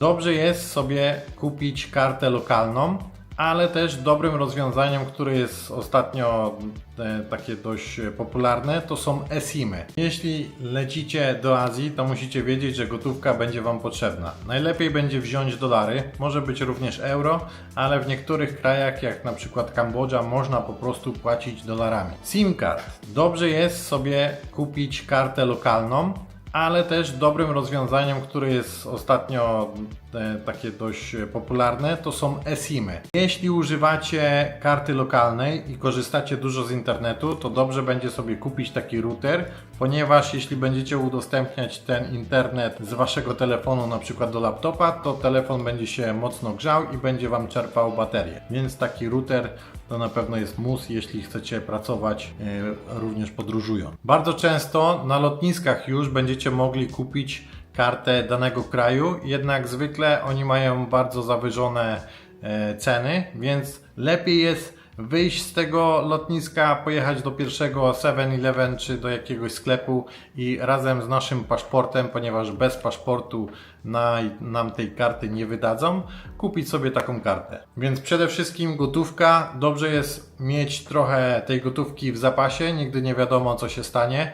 Dobrze jest sobie kupić kartę lokalną, ale też dobrym rozwiązaniem, które jest ostatnio e, takie dość popularne, to są eSIMy. Jeśli lecicie do Azji, to musicie wiedzieć, że gotówka będzie Wam potrzebna. Najlepiej będzie wziąć dolary, może być również euro, ale w niektórych krajach, jak na przykład Kambodża, można po prostu płacić dolarami. SIM card. Dobrze jest sobie kupić kartę lokalną, ale też dobrym rozwiązaniem, które jest ostatnio e, takie dość popularne, to są eSIMy. Jeśli używacie karty lokalnej i korzystacie dużo z internetu, to dobrze będzie sobie kupić taki router, ponieważ jeśli będziecie udostępniać ten internet z waszego telefonu na przykład do laptopa, to telefon będzie się mocno grzał i będzie wam czerpał baterię. Więc taki router to na pewno jest mus, jeśli chcecie pracować e, również podróżując. Bardzo często na lotniskach już będziecie mogli kupić kartę danego kraju, jednak zwykle oni mają bardzo zawyżone e, ceny, więc lepiej jest wyjść z tego lotniska, pojechać do pierwszego 7-Eleven czy do jakiegoś sklepu i razem z naszym paszportem, ponieważ bez paszportu na, nam tej karty nie wydadzą, kupić sobie taką kartę. Więc przede wszystkim gotówka. Dobrze jest mieć trochę tej gotówki w zapasie, nigdy nie wiadomo co się stanie.